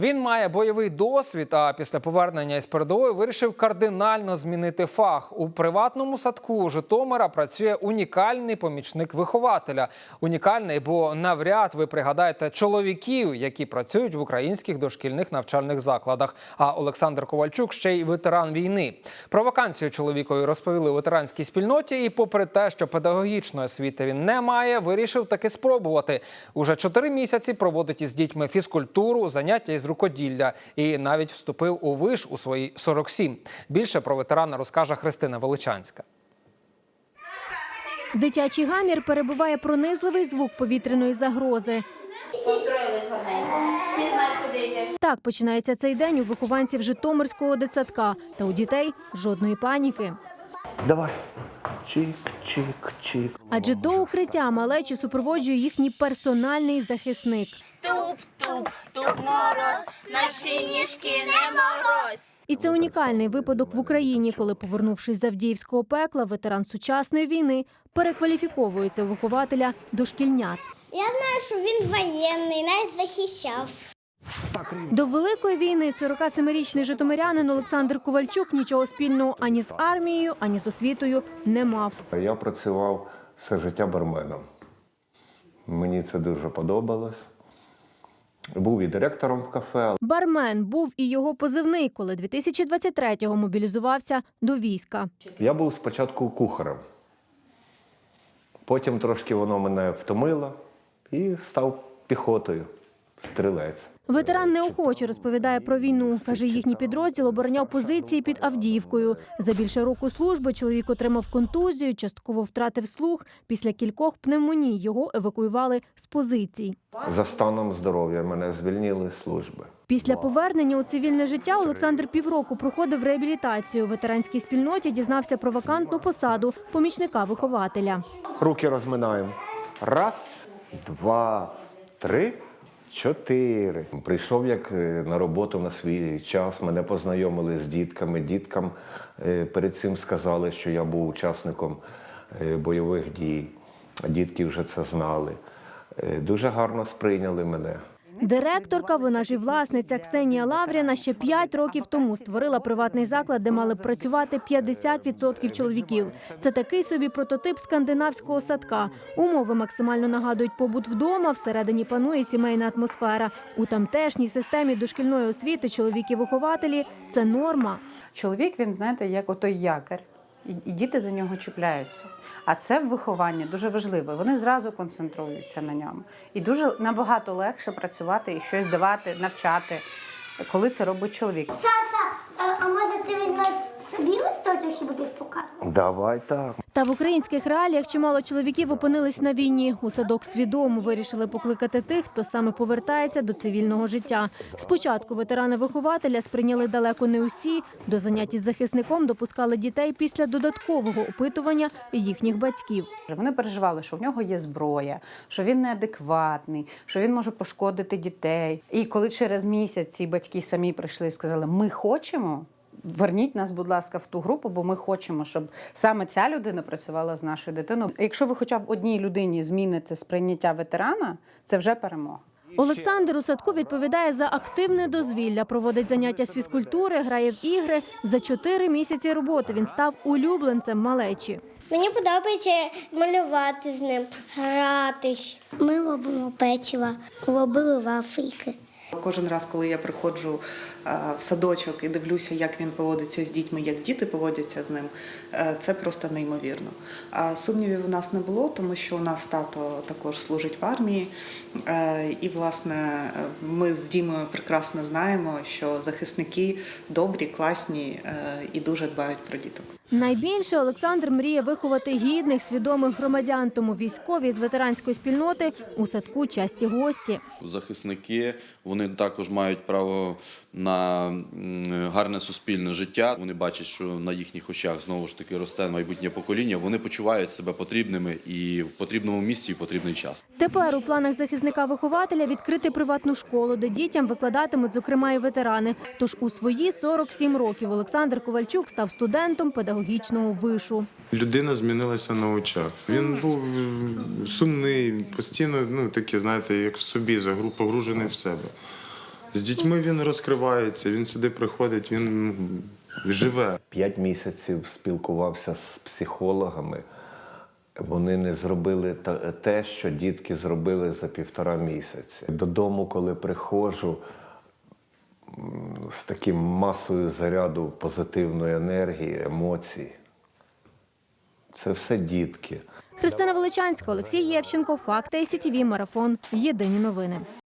Він має бойовий досвід, а після повернення із передової вирішив кардинально змінити фах. У приватному садку Житомира працює унікальний помічник вихователя. Унікальний, бо навряд ви пригадаєте чоловіків, які працюють в українських дошкільних навчальних закладах. А Олександр Ковальчук ще й ветеран війни. Про вакансію чоловікові розповіли ветеранській спільноті. І, попри те, що педагогічної освіти він не має, вирішив таки спробувати. Уже чотири місяці проводить із дітьми фізкультуру, заняття із рукоділля і навіть вступив у виш у свої 47. Більше про ветерана розкаже Христина Величанська. Дитячий гамір перебуває пронизливий звук повітряної загрози. Построїлись гарненько. Всі знають, куди йти. Так починається цей день у вихованців Житомирського дитсадка. Та у дітей жодної паніки. Давай. Чик, чик, чик. Адже до укриття малечі супроводжує їхній персональний захисник. Туп-туп, туп мороз, наші ніжки не мороз. І це унікальний випадок в Україні, коли, повернувшись з Авдіївського пекла, ветеран сучасної війни перекваліфіковується у вихователя дошкільнят. Я знаю, що він воєнний, навіть захищав. До великої війни 47-річний житомирянин Олександр Ковальчук нічого спільного ані з армією, ані з освітою не мав. Я працював все життя барменом. Мені це дуже подобалось. Був і директором в кафе, Бармен був і його позивний, коли 2023-го мобілізувався до війська. Я був спочатку кухарем. Потім трошки воно мене втомило і став піхотою, стрілець. Ветеран неохоче розповідає про війну. Каже, їхній підрозділ обороняв позиції під Авдіївкою. За більше року служби чоловік отримав контузію, частково втратив слух. Після кількох пневмоній його евакуювали з позицій. За станом здоров'я мене звільнили з служби. Після повернення у цивільне життя Олександр півроку проходив реабілітацію. У ветеранській спільноті дізнався про вакантну посаду помічника вихователя. Руки розминаємо. Раз, два, три, чотири. Прийшов як е, на роботу на свій час. Мене познайомили з дітками. Діткам е, перед цим сказали, що я був учасником е, бойових дій. Дітки вже це знали. Дуже гарно сприйняли мене. Директорка, вона ж і власниця Ксенія Лавріна ще 5 років тому створила приватний заклад, де мали б працювати 50% чоловіків. Це такий собі прототип скандинавського садка. Умови максимально нагадують побут вдома. Всередині панує сімейна атмосфера. У тамтешній системі дошкільної освіти чоловіки-вихователі це норма. Чоловік, він, знаєте, як отой якорь, і, діти за нього чіпляються. А це в вихованні дуже важливо. Вони зразу концентруються на ньому. І дуже набагато легше працювати і щось давати, навчати, коли це робить чоловік. Саса, а, може ти візьмеш собі листочок і будеш показувати? Давай так. Та в українських реаліях чимало чоловіків опинились на війні. У садок свідомо вирішили покликати тих, хто саме повертається до цивільного життя. Спочатку ветерани-вихователя сприйняли далеко не усі. До занять із захисником допускали дітей після додаткового опитування їхніх батьків. Вони переживали, що в нього є зброя, що він неадекватний, що він може пошкодити дітей. І коли через місяць ці батьки самі прийшли і сказали, ми хочемо. Верніть нас, будь ласка, в ту групу, бо ми хочемо, щоб саме ця людина працювала з нашою дитиною. Якщо ви хоча б одній людині зміните сприйняття ветерана, це вже перемога. Олександр у садку відповідає за активне дозвілля, проводить заняття з фізкультури, грає в ігри. За чотири місяці роботи він став улюбленцем малечі. Мені подобається малювати з ним, гратись. Ми робимо печиво, робили вафельки. Кожен раз, коли я приходжу в садочок і дивлюся, як він поводиться з дітьми, як діти поводяться з ним, е, це просто неймовірно. А сумнівів у нас не було, тому що у нас тато також служить в армії. Е, І, власне, е, ми з Дімою прекрасно знаємо, що захисники добрі, класні е, і дуже дбають про діток. Найбільше Олександр мріє виховати гідних, свідомих громадян. Тому військові з ветеранської спільноти у садку часті гості. Захисники вони також мають право на гарне суспільне життя. Вони бачать, що на їхніх очах знову ж таки росте майбутнє покоління. Вони почувають себе потрібними і в потрібному місці і в потрібний час. Тепер у планах захисника-вихователя відкрити приватну школу, де дітям викладатимуть, зокрема, і ветерани. Тож у свої 47 років Олександр Ковальчук став студентом педагогічного вишу. Людина змінилася на очах. Він був сумний, постійно, ну таке, знаєте, як в собі загру- погружений в себе. З дітьми він розкривається, він сюди приходить, він живе. П'ять місяців спілкувався з психологами. Вони не зробили те, що дітки зробили за півтора місяці. Додому, коли приходжу з таким масою заряду позитивної енергії, емоцій. Це все дітки. Христина Величанська, Олексій Євченко, Факти СІТВ, Марафон. Єдині новини.